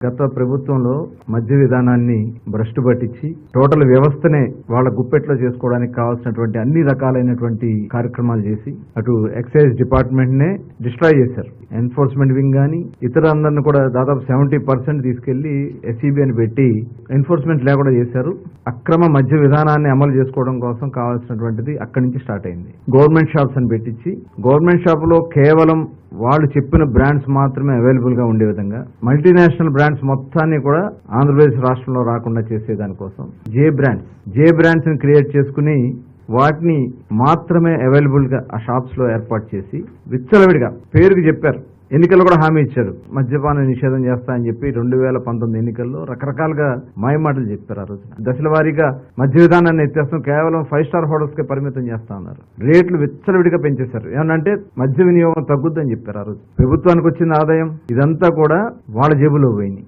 గత ప్రభుత్వంలో మద్య విధానాన్ని భ్రష్టు పట్టించి టోటల్ వ్యవస్థనే వాళ్ళ గుప్పెట్లో చేసుకోవడానికి కావాల్సినటువంటి అన్ని రకాలైనటువంటి కార్యక్రమాలు చేసి అటు ఎక్సైజ్ డిపార్ట్మెంట్ నే డిస్ట్రాయ్ చేశారు. ఎన్ఫోర్స్మెంట్ వింగ్ గానీ ఇతర అందరిని కూడా దాదాపు సెవెంటీ పర్సెంట్ తీసుకెళ్ళి ఎస్ఈబి అని పెట్టి ఎన్ఫోర్స్మెంట్ లేకుండా చేశారు. అక్రమ మద్య విధానాన్ని అమలు చేసుకోవడం కోసం కావాల్సినటువంటిది అక్కడి నుంచి స్టార్ట్ అయింది. గవర్నమెంట్ షాప్స్ అని పెట్టించి గవర్నమెంట్ షాప్లో కేవలం వాళ్ళు చెప్పిన బ్రాండ్స్ మాత్రమే అవైలబుల్గా ఉండే విధంగా మల్టీనేషనల్ బ్రాండ్స్ మొత్తాన్ని కూడా ఆంధ్రప్రదేశ్ రాష్ట్రంలో రాకుండా చేసేదానికోసం జే బ్రాండ్స్ జే బ్రాండ్స్ని క్రియేట్ చేసుకుని వాటిని మాత్రమే అవైలబుల్గా ఆ షాప్స్లో ఏర్పాటు చేసి విచ్చలవిడిగా పేరుకి చెప్పారు. ఎన్నికల్లో కూడా హామీ ఇచ్చారు. మద్యపాన నిషేధం చేస్తా అని చెప్పి రెండు వేల పంతొమ్మిది ఎన్నికల్లో రకరకాలుగా మాయమాటలు చెప్పారు ఆ రోజు దశల వారీగా మద్య విధానాన్ని ఎత్తేస్తాం కేవలం ఫైవ్ స్టార్ హోటల్స్కి పరిమితం చేస్తా ఉన్నారు రేట్లు విచ్చలవిడిగా పెంచేశారు. ఏమనంటే మద్య వినియోగం తగ్గుద్దని చెప్పారు ఆ రోజు. ప్రభుత్వానికి వచ్చిన ఆదాయం ఇదంతా కూడా వాళ్ళ జేబులో పోయింది